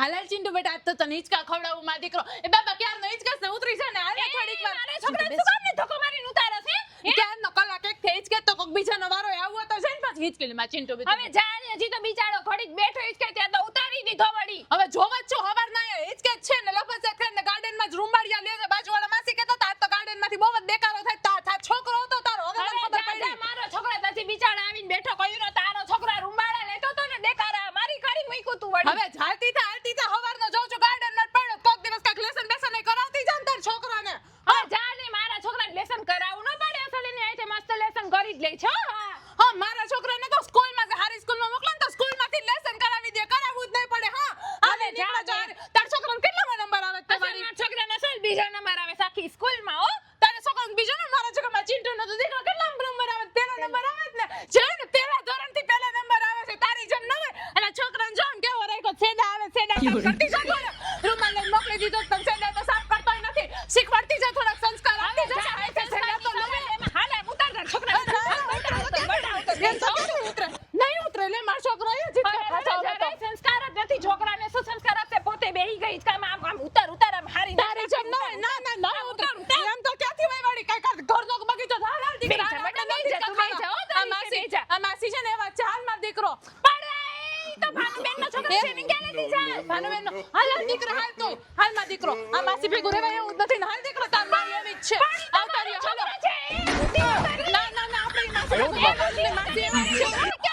હાલાલ ચિંટુ બેટા આજ તો તને હિંચકા ખવડાવું માં દીકરો. એ બાબા ક્યારનો હિંચકા ને ઉતરી છે ને. હાલ થોડીક વાર. અરે છોકરા શું કામ ને ધક્કો મારીને ઉતારે છે? હે? ક્યારનો કલાક એક થી હિંચકે તો કોક બીજાનો વારો આવવો તો છે ને પાછી. હિંચકેલી માં ચિંટુ બેટા. હવે જા ને હજી તો બિચારો ઘડીક બેઠો જ ત્યાં તો ઉતારી દીધો વળી. હવે જોવા જ છો હવાર ના હિંચકે જ છે ને લફસ છે ને ગાર્ડનમાં જ રૂંબાડિયા લે બાજુ બાજુવાળા માસી કેતો તા તો ગાર્ડનમાંથી બહુ જ દેખારો થાય. તા તા છોકરો હતો તારો હવે મને ખબર જા, જા, પડી મારો છોકરો. નથી બિચારા આવીને બેઠો કહ્યું ને તારો છોકરા રૂંબાડા લેતો તો ને દેખાડા મારી કરી મૂક્યું તું વળી. હવે જાતી તા હાલતી તા હવારનો જોઉં છું ગાર્ડનમાં જ પડ્યો કોક દિવસ કાંઈક લેસન બેસન એ કરાવતી જાન તાર છોકરાને હવે જા ને મારા છોકરાને લેસન કરાવવું ન પડે અસલ એને આઈથી મસ્ત લેસન કરી જ લે છે! હા. મારા છોકરાને તો સ્કૂલમાં હારી સ્કૂલમાં મોકલો ને તો સ્કૂલમાંથી લેસન કરાવી દે. કરાવવું જ નહીં પડે હા. અને નીકળો ને. તાર છોકરાને કેટલામાં નંબર આવે તમારી? મારા છોકરાને અસલ બીજો નંબર આવે સાખી સ્કૂલમાં હો. તારે છોકરાને બીજો ને? મારા છોકરામાં ચિંટુ નતો દીકરો કેટલા નંબર આવે તેરો નંબર આવે ને? જો ને? પેલા ધોરણથી પહેલા નંબર આવે છે. તારી જેમ ન હોય. અને છોકરાને જો ને કેવો રાખ્યો છેડા આવે છેડા કરતી જા થોડા રૂમાલ લઈને મોકલી દીધો તમ છેડા તો સાફ કરતો નથી. શીખવાડતી જા થોડાક સંસ્કાર આપતી જા જા, આવે છે સેડા તો સંસ્કારની નવે સવાલ એમાં હાલે ઉતાર તારા છોકરાને. એમ તો કેમ ઉતરે નહીં ઉતરે એટલે મારો છોકરો એ જીત હવે ખાતો જરાય સંસ્કાર જ નથી છોકરાને શું સંસ્કાર આપશે પોતે બેહી ગઈ કામ આમ આમ ઉતાર ઉતાર આમ હારી તારે જમ ન ના ના ના ઉતરે. એમ તો ક્યાંથી વઈ વાળી? કાંઈ ઘર નો બગીચો થાય હાલ દીકરા બેટા, નહીં બેસા, તું નહીં. આ તારી માસી. આ માસી છે ને એવા ચાલ હાલ માર દીકરો તો ભાનુબેનનો છોકરો છે ને ક્યાં નથી જાય. ભાનુબેનનો. હાલ હાલ દીકરો હાલ તો. હાલમાં દીકરો. આ માસી ભેગું રેવા એવું 你妈真